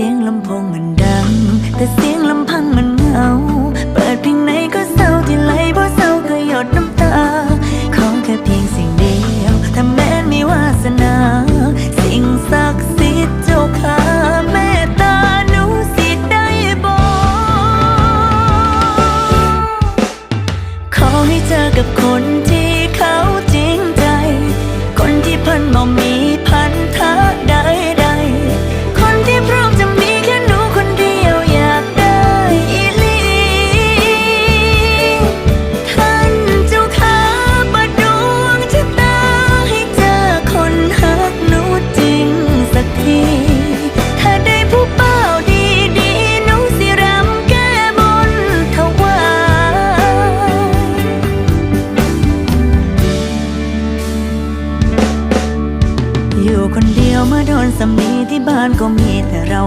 สียงลำโพงมันดัง แต่เสียงลำพังมันเหงา เปิดเพลงไหนก็เศร้าที่ไหลเพราะเศร้าก็หยดน้ำตา ของแค่เพียงสิ่งเดียวถ้าแม้นมีวาสนา สิ่งศักดิ์สิทธิ์เจ้าข้าเมตตาหนูสิได้บอกขอให้เจอกับคน สักทีถ้าได้ผู้เป้าดีดีนูสิรำแก้บนถวายอยู่คนเดียวเมื่อโดนสำนีที่บ้านก็มีแต่เรา